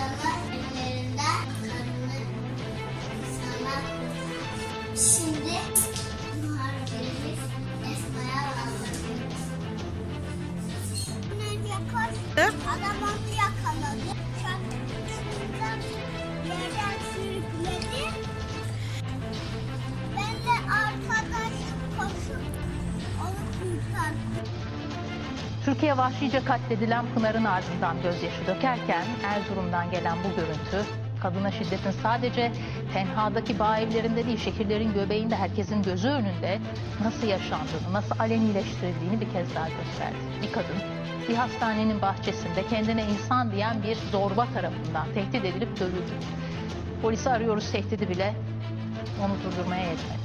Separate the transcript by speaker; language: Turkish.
Speaker 1: adamı ellerinden adamın
Speaker 2: Türkiye vahşice katledilen Pınar'ın ardından gözyaşı dökerken Erzurum'dan gelen bu görüntü kadına şiddetin sadece tenhadaki bağ evlerinde değil şehirlerin göbeğinde herkesin gözü önünde nasıl yaşandığını, nasıl alenileştirildiğini bir kez daha gösterdi. Bir kadın bir hastanenin bahçesinde kendine insan diyen bir zorba tarafından tehdit edilip dövüldü. Polisi arıyoruz tehdidi bile onu durdurmaya yetmedi.